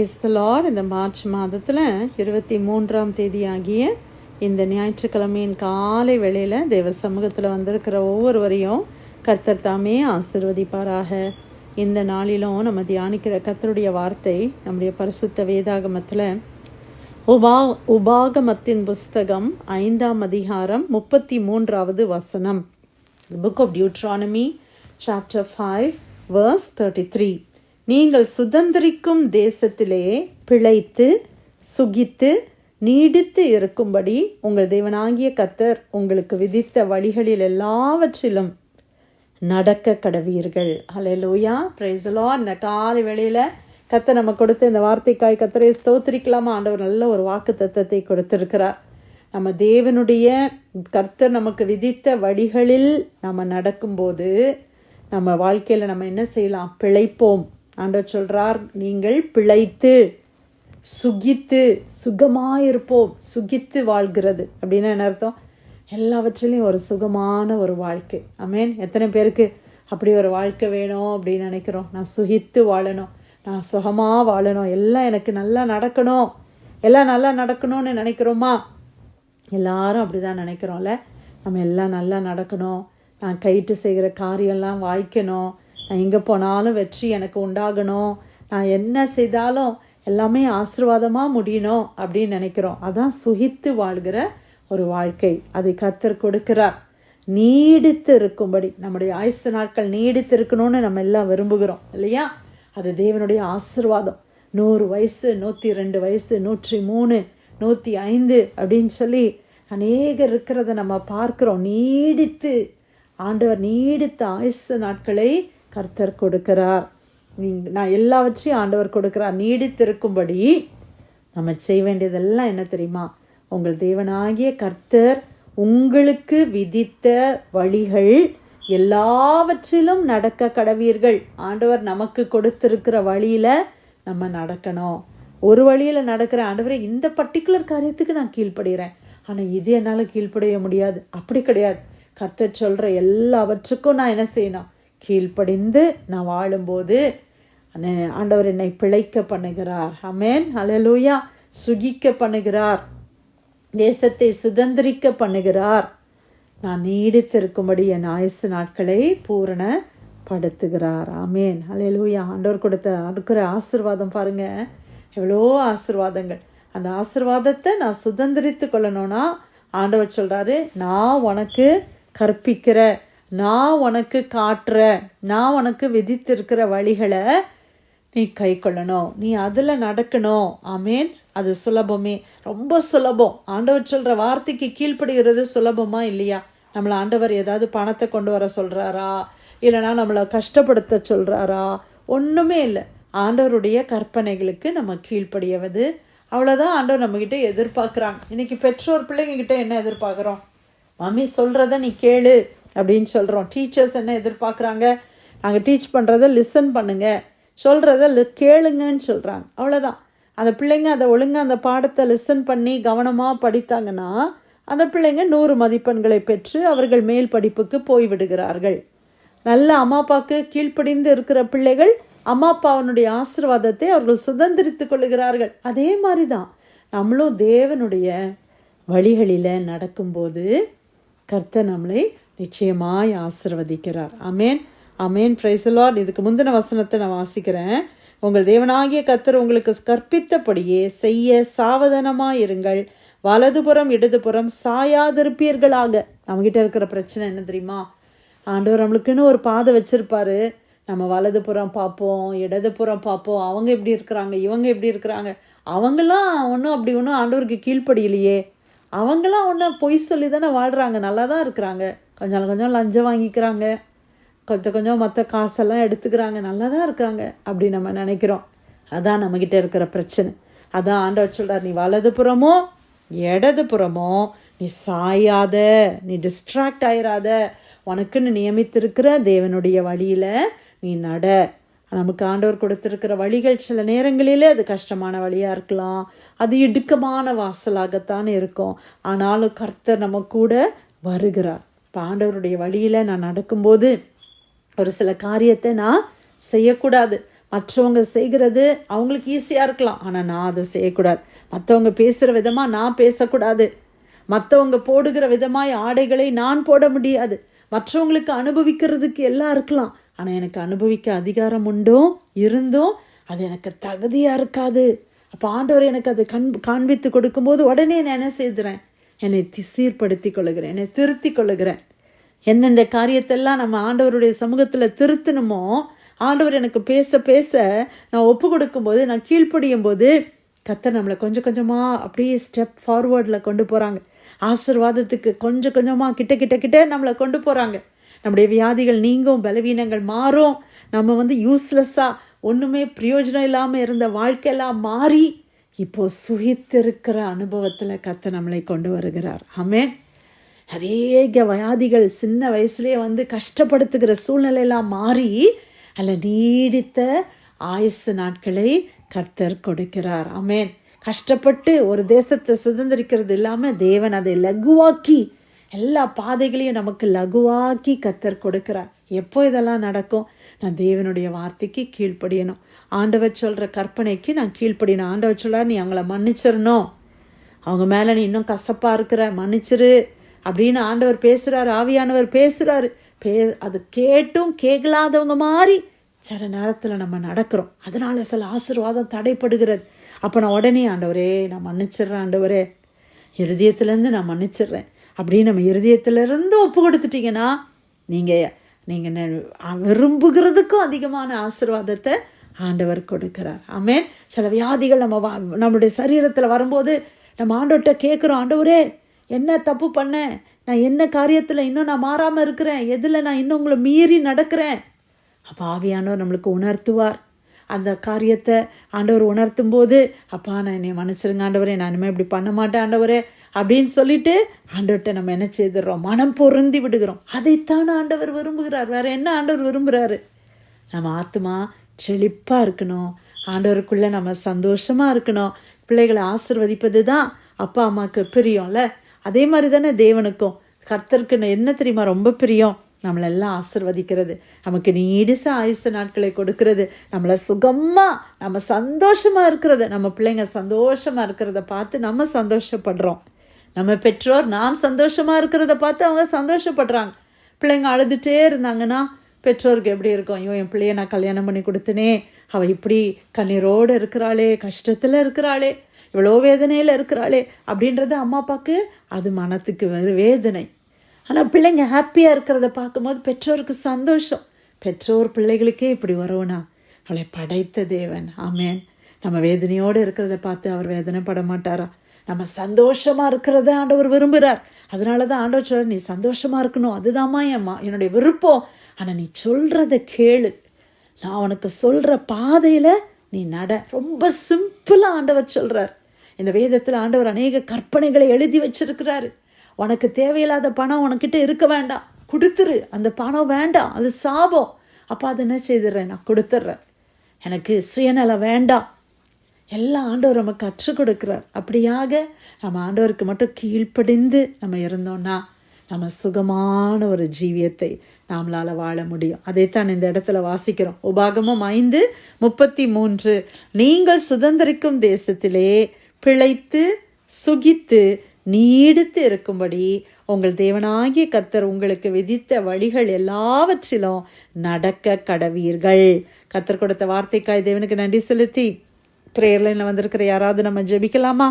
Is the இந்த March மாதத்தில் இருபத்தி மூன்றாம் தேதி ஆகிய இந்த ஞாயிற்றுக்கிழமையின் காலை வேளையில் தேவ சமூகத்தில் வந்திருக்கிற ஒவ்வொருவரையும் கர்த்தர் தாமே ஆசிர்வதிப்பாராக. இந்த நாளிலும் நம்ம தியானிக்கிற கர்த்தருடைய வார்த்தை நம்முடைய பரிசுத்த வேதாகமத்தில் உபா உபாகமத்தின் புஸ்தகம் ஐந்தாம் அதிகாரம் முப்பத்தி மூன்றாவது வசனம். Book of Deuteronomy chapter five verse thirty three நீங்கள் சுதந்திரிக்கும் தேசத்திலே பிழைத்து சுகித்து நீடித்து இருக்கும்படி உங்கள் தேவனாகிய கத்தர் உங்களுக்கு விதித்த வழிகளில் எல்லாவற்றிலும் நடக்க கடவீர்கள். ஹalleluya லூயா the lord. இந்த காலை வேளையில் கத்தர் நம்ம கொடுத்து இந்த வார்த்தைக்காய் கத்தரை ஸ்தோத்திரிக்கலாமா? ஆண்டவர் நல்ல ஒரு வாக்கு தத்துவத்தை கொடுத்துருக்கிறார். நம்ம தேவனுடைய கர்த்தர் நமக்கு விதித்த வழிகளில் நம்ம நடக்கும்போது நம்ம வாழ்க்கையில் நம்ம என்ன செய்யலாம்? பிழைப்போம். ஆண்டவர் சொல்கிறார் நீங்கள் பிழைத்து சுகித்து சுகமாயிருப்போம். சுகித்து வாழ்கிறது. அப்படின்னா என்ன அர்த்தம்? எல்லாவற்றிலையும் ஒரு சுகமான ஒரு வாழ்க்கை. அமேன் எத்தனை பேருக்கு அப்படி ஒரு வாழ்க்கை வேணும் அப்படின்னு நினைக்கிறோம்? நான் சுகித்து வாழணும். நான் சுகமாக வாழணும். எல்லாம் எனக்கு நல்லா நடக்கணும். எல்லாம் நல்லா நடக்கணும்னு நினைக்கிறோமா? எல்லாரும் அப்படி தான் நினைக்கிறோம்ல. நம்ம எல்லாம் நல்லா நடக்கணும். நான் கைட்டு செய்கிற காரியம்லாம் வாய்க்கணும். நான் எங்கே போனாலும் வெற்றி எனக்கு உண்டாகணும். நான் என்ன செய்தாலும் எல்லாமே ஆசீர்வாதமாக முடியணும் அப்படின்னு நினைக்கிறோம். அதான் சுகித்து வாழ்கிற ஒரு வாழ்க்கை. அதை கத்தர் கொடுக்கிறார். நீடித்து இருக்கும்படி. நம்முடைய ஆயுசு நாட்கள் நீடித்து இருக்கணும்னு நம்ம எல்லாம் விரும்புகிறோம். இல்லையா? அது தேவனுடைய ஆசிர்வாதம். நூறு வயசு நூற்றி ரெண்டு வயசு நூற்றி மூணு நூற்றி ஐந்து அப்படின்னு சொல்லி அநேகர் இருக்கிறத நம்ம பார்க்குறோம். நீடித்து ஆண்டவர் நீடித்த ஆயுசு நாட்களை கர்த்தர் கொடுக்கிறார். நான் எல்லாவற்றையும் ஆண்டவர் கொடுக்கிறார். நீடித்திருக்கும்படி நம்ம செய்ய வேண்டியதெல்லாம் என்ன தெரியுமா? உங்கள் தேவனாகிய கர்த்தர் உங்களுக்கு விதித்த வழிகள் எல்லாவற்றிலும் நடக்க கடவீர்கள். ஆண்டவர் நமக்கு கொடுத்திருக்கிற வழியில் நம்ம நடக்கணும். ஒரு வழியில் நடக்கிற ஆண்டவரை இந்த பர்டிகுலர் காரியத்துக்கு நான் கீழ்ப்படுகிறேன். ஆனால் இது என்னால் கீழ்ப்படைய முடியாது. அப்படி கிடையாது. கர்த்தர் சொல்கிற எல்லாவற்றுக்கும் நான் என்ன செய்யணும்? கீழ்ப்படிந்து நான் வாழும்போது ஆண்டவர் என்னை பிழைக்க பண்ணுகிறார். அமேன் அலலூயா சுகிக்க பண்ணுகிறார். தேசத்தை சுதந்திரிக்க பண்ணுகிறார். நான் நீடித்திருக்கும்படி என் ஆயுசு நாட்களை பூரணப்படுத்துகிறார். ஆமேன். அலையலூயா ஆண்டவர் கொடுத்த அடுக்கிற ஆசீர்வாதம் பாருங்க. எவ்வளோ ஆசிர்வாதங்கள். அந்த ஆசீர்வாதத்தை நான் சுதந்திரித்து கொள்ளணும்னா ஆண்டவர் சொல்கிறாரு நான் உனக்கு கற்பிக்கிற நான் உனக்கு காட்டுற நான் உனக்கு விதித்திருக்கிற வழிகளை நீ கை கொள்ளணும். நீ அதில் நடக்கணும். ஆமேன். அது சுலபமே. ரொம்ப சுலபம். ஆண்டவர் சொல்கிற வார்த்தைக்கு கீழ்ப்படுகிறது சுலபமா இல்லையா? நம்மளை ஆண்டவர் ஏதாவது பணத்தை கொண்டு வர சொல்கிறாரா இல்லைனா நம்மளை கஷ்டப்படுத்த சொல்கிறாரா ஒன்றுமே இல்லை. ஆண்டவருடைய கற்பனைகளுக்கு நம்ம கீழ்ப்படியவது. அவ்வளோதான் ஆண்டவர் நம்மக்கிட்ட எதிர்பார்க்குறாங்க இன்றைக்கி பெற்றோர் பிள்ளைங்கக்கிட்ட என்ன எதிர்பார்க்குறோம்? மம்மி சொல்கிறத நீ கேளு. அப்படின்னு சொல்கிறோம் டீச்சர்ஸ் என்ன எதிர்பார்க்குறாங்க? நாங்கள் டீச் பண்ணுறத லிசன் பண்ணுங்கள் சொல்கிறத கேளுங்கன்னு சொல்கிறாங்க அவ்வளோதான் அந்த பிள்ளைங்க அதை ஒழுங்காக அந்த பாடத்தை லிசன் பண்ணி கவனமாக படித்தாங்கன்னா அந்த பிள்ளைங்க நூறு மதிப்பெண்களை பெற்று அவர்கள் மேல் படிப்புக்கு போய்விடுகிறார்கள். நல்ல அம்மா அப்பாவுக்கு கீழ்ப்படிந்து இருக்கிற பிள்ளைகள் அம்மா அப்பாவனுடைய ஆசீர்வாதத்தை அவர்கள் சுதந்திரித்து கொள்ளுகிறார்கள். அதே மாதிரி தான் நம்மளும் தேவனுடைய வழிகளில் நடக்கும்போது கர்த்தர் நம்மளை நிச்சயமாய் ஆசிர்வதிக்கிறார். அமேன் அமேன் பிரைசலாட் இதுக்கு முந்தின வசனத்தை நான் வாசிக்கிறேன். உங்கள் தேவனாகிய கத்தர் உங்களுக்கு கற்பித்தபடியே செய்ய சாவதானமாக இருங்கள். வலதுபுறம் இடதுபுறம் சாயாதிருப்பீர்களாக. நம்மகிட்ட இருக்கிற பிரச்சனை என்ன தெரியுமா? ஆண்டவர் நம்மளுக்குன்னு ஒரு பாதை வச்சுருப்பாரு. நம்ம வலதுபுறம் பார்ப்போம் இடதுபுறம் பார்ப்போம். அவங்க எப்படி இருக்கிறாங்க? இவங்க எப்படி இருக்கிறாங்க? அவங்களாம் ஒன்றும் அப்படி ஒன்றும் ஆண்டவருக்கு கீழ்ப்படியிலையே. அவங்களாம் ஒன்றும் பொய் சொல்லி தானே வாழ்கிறாங்க நல்லா தான் இருக்கிறாங்க. கொஞ்சம் கொஞ்சம் லஞ்சம் வாங்கிக்கிறாங்க. கொஞ்சம் கொஞ்சம் மற்ற காசெல்லாம் எடுத்துக்கிறாங்க. நல்லா தான் இருக்காங்க அப்படி நம்ம நினைக்கிறோம். அதான் நம்மக்கிட்ட இருக்கிற பிரச்சனை. அதான் ஆண்டவர் சொல்கிறார் நீ வலது புறமோ இடது புறமோ நீ சாயாத நீ டிஸ்ட்ராக்ட் ஆயிராத. உனக்குன்னு நியமித்திருக்கிற தேவனுடைய வழியில் நீ நட. நமக்கு ஆண்டவர் கொடுத்துருக்கிற வழிகள் சில நேரங்களிலே அது கஷ்டமான வழியாக இருக்கலாம். அது இடுக்கமான வாசலாகத்தான் இருக்கும். ஆனாலும் கர்த்தர் நம்ம கூட வருகிறார். இப்போ ஆண்டவருடைய வழியில் நான் நடக்கும்போது ஒரு சில காரியத்தை நான் செய்யக்கூடாது. மற்றவங்க செய்கிறது அவங்களுக்கு ஈஸியாக இருக்கலாம். ஆனால் நான் அதை செய்யக்கூடாது. மற்றவங்க பேசுகிற விதமாக நான் பேசக்கூடாது. மற்றவங்க போடுகிற விதமாய் ஆடைகளை நான் போட முடியாது. மற்றவங்களுக்கு அனுபவிக்கிறதுக்கு எல்லாம் இருக்கலாம். ஆனால் எனக்கு அனுபவிக்க அதிகாரம் உண்டும் இருந்தும் அது எனக்கு தகுதியாக இருக்காது. அப்போ ஆண்டவர் எனக்கு அதை கண் காண்பித்து கொடுக்கும்போது உடனே நான் என்ன செய்துறேன்? என்னை சீர்படுத்தி கொள்ளுகிறேன் என்னை திருத்தி கொள்ளுகிறேன். எந்தெந்த காரியத்தெல்லாம் நம்ம ஆண்டவருடைய சமூகத்தில் திருத்தணுமோ ஆண்டவர் எனக்கு பேச பேச நான் ஒப்பு கொடுக்கும்போது நான் கீழ்ப்படியும் போது கத்தர் நம்மளை கொஞ்சம் கொஞ்சமாக அப்படியே ஸ்டெப் ஃபார்வேர்டில் கொண்டு போகிறாங்க ஆசீர்வாதத்துக்கு கொஞ்சம் கொஞ்சமாக கிட்ட கிட்ட கிட்ட நம்மளை கொண்டு போகிறாங்க நம்முடைய வியாதிகள் நீங்கும் பலவீனங்கள் மாறும். நம்ம வந்து யூஸ்லெஸ்ஸாக ஒன்றுமே பிரயோஜனம் இல்லாமல் இருந்த வாழ்க்கையெல்லாம் மாறி இப்போ சுகித்திருக்கிற அனுபவத்தில் கத்த நம்மளை கொண்டு வருகிறார். ஆமே நிறைய வியாதிகள் சின்ன வயசுலேயே வந்து கஷ்டப்படுத்துகிற சூழ்நிலையெல்லாம் மாறி அதில் நீடித்த ஆயுசு நாட்களை கர்த்தர் கொடுக்கிறார். அமேன் கஷ்டப்பட்டு ஒரு தேசத்தை சுதந்திரிக்கிறது இல்லாமல் தேவன் அதை லகுவாக்கி எல்லா பாதைகளையும் நமக்கு லகுவாக்கி கத்தர் கொடுக்கிறார். எப்போ இதெல்லாம் நடக்கும்? நான் தேவனுடைய வார்த்தைக்கு கீழ்ப்படியணும். ஆண்டவர் சொல்கிற கற்பனைக்கு நான் கீழ்ப்படியணும். ஆண்டவர் சொல்றார் நீ அவங்கள மன்னிச்சிடணும். அவங்க மேலே நீ இன்னும் கசப்பாக இருக்கிற மன்னிச்சிரு. அப்படின்னு ஆண்டவர் பேசுகிறாரு ஆவியானவர் பேசுகிறாரு பே அது கேட்டும் கேட்கலாதவங்க மாதிரி சில நேரத்தில் நம்ம நடக்கிறோம். அதனால சில ஆசீர்வாதம் தடைப்படுகிறது. அப்போ நான் உடனே ஆண்டவரே நான் மன்னிச்சிடுறேன் ஆண்டவரே. இருதயத்துலேருந்து நான் மன்னிச்சிடுறேன். அப்படின்னு நம்ம இருதயத்துலேருந்து ஒப்பு கொடுத்துட்டீங்கன்னா நீங்கள் நீங்கள் விரும்புகிறதுக்கும் அதிகமான ஆசிர்வாதத்தை ஆண்டவர் கொடுக்கிறார். ஆமேன். சில வியாதிகள் நம்ம வா நம்மளுடைய சரீரத்தில் வரும்போது நம்ம ஆண்டவர்கிட்ட கேட்குறோம் ஆண்டவரே என்ன தப்பு பண்ணேன் நான் என்ன காரியத்தில் இன்னும் நான் மாறாமல் இருக்கிறேன்? எதில் நான் இன்னும் உங்களை மீறி நடக்கிறேன்? அப்போ ஆவியானவர் நம்மளுக்கு உணர்த்துவார். அந்த காரியத்தை ஆண்டவர் உணர்த்தும் போது அப்பா நான் என்னை மன்னிச்சிருங்க ஆண்டவரே நான் இனிமேல் இப்படி பண்ண மாட்டேன் ஆண்டவரே. அப்படின்னு சொல்லிட்டு ஆண்டவர்கிட்ட நம்ம என்ன செய்துடுறோம்? மனம் பொருந்தி விடுகிறோம். அதைத்தான் ஆண்டவர் விரும்புகிறார். வேற என்ன ஆண்டவர் விரும்புகிறாரு நம்ம ஆத்மா செழிப்பாக இருக்கணும். ஆண்டவருக்குள்ளே நம்ம சந்தோஷமாக இருக்கணும். பிள்ளைகளை ஆசிர்வதிப்பது தான் அப்பா அம்மாவுக்கு பிரியம்ல? அதே மாதிரி தானே தேவனுக்கும். கர்த்தருக்கு என்ன தெரியுமா? ரொம்ப பிரியம். நம்மளெல்லாம் ஆசிர்வதிக்கிறது. நமக்கு நீடிச ஆயுச நாட்களை கொடுக்கறது. நம்மளை சுகமாக நம்ம சந்தோஷமாக இருக்கிறத நம்ம பிள்ளைங்க சந்தோஷமாக இருக்கிறத பார்த்து நம்ம சந்தோஷப்படுறோம். நம்ம பெற்றோர் நாம் சந்தோஷமாக இருக்கிறத பார்த்து அவங்க சந்தோஷப்படுறாங்க. பிள்ளைங்க அழுதுகிட்டே இருந்தாங்கன்னா பெற்றோருக்கு எப்படி இருக்கும்? ஐயோ என் பிள்ளைய நான் கல்யாணம் பண்ணி கொடுத்தனே. அவள் இப்படி கண்ணீரோடு இருக்கிறாளே கஷ்டத்தில் இருக்கிறாளே இவ்வளோ வேதனையில் இருக்கிறாளே அப்படின்றது அம்மா அப்பாவுக்கு அது மனத்துக்கு வேறு வேதனை. ஆனால் பிள்ளைங்க ஹாப்பியாக இருக்கிறத பார்க்கும்போது பெற்றோருக்கு சந்தோஷம். பெற்றோர் பிள்ளைகளுக்கே இப்படி வருவனா அவளை படைத்த தேவன். ஆமேன். நம்ம வேதனையோடு இருக்கிறத பார்த்து அவர் வேதனைப்பட மாட்டாரா? நம்ம சந்தோஷமாக இருக்கிறத ஆண்டவர் விரும்புகிறார் அதனால தான் ஆண்டவர் சொல்ல நீ சந்தோஷமாக இருக்கணும். அதுதாம்மா என் என்னுடைய விருப்பம். ஆனால் நீ சொல்கிறத கேளு. நான் உனக்கு சொல்கிற பாதையில் நீ நட. ரொம்ப சிம்பிளாக ஆண்டவர் சொல்கிறார் இந்த வேதத்தில் ஆண்டவர் அநேக கற்பனைகளை எழுதி வச்சிருக்கிறாரு. உனக்கு தேவையில்லாத பணம் உனக்கிட்ட இருக்க வேண்டாம். கொடுத்துரு. அந்த பணம் வேண்டாம். அது சாபம். அப்போ அதை என்ன செய்துடுறேன்? நான் கொடுத்துட்றேன். எனக்கு சுயநலம் வேண்டாம். எல்லாம் ஆண்டவர் நமக்கு கற்றுக் கொடுக்குறார். அப்படியாக நம்ம ஆண்டவருக்கு மட்டும் கீழ்ப்படிந்து நம்ம இருந்தோம்னா நம்ம சுகமான ஒரு ஜீவியத்தை நாமளால் வாழ முடியும். அதைத்தான் இந்த இடத்துல வாசிக்கிறோம். உபாகமும் ஐந்து முப்பத்தி மூன்று நீங்கள் சுதந்திரிக்கும் தேசத்திலே பிழைத்து சுகித்து நீடித்து இருக்கும்படி உங்கள் தேவனாகிய கத்தர் உங்களுக்கு விதித்த வழிகள் எல்லாவற்றிலும் நடக்க கடவீர்கள். கத்தர் கொடுத்த வார்த்தைக்காய் தேவனுக்கு நன்றி செலுத்தி. ப்ரேயர் லைனில் வந்திருக்கிற யாராவது நம்ம ஜெபிக்கலாமா?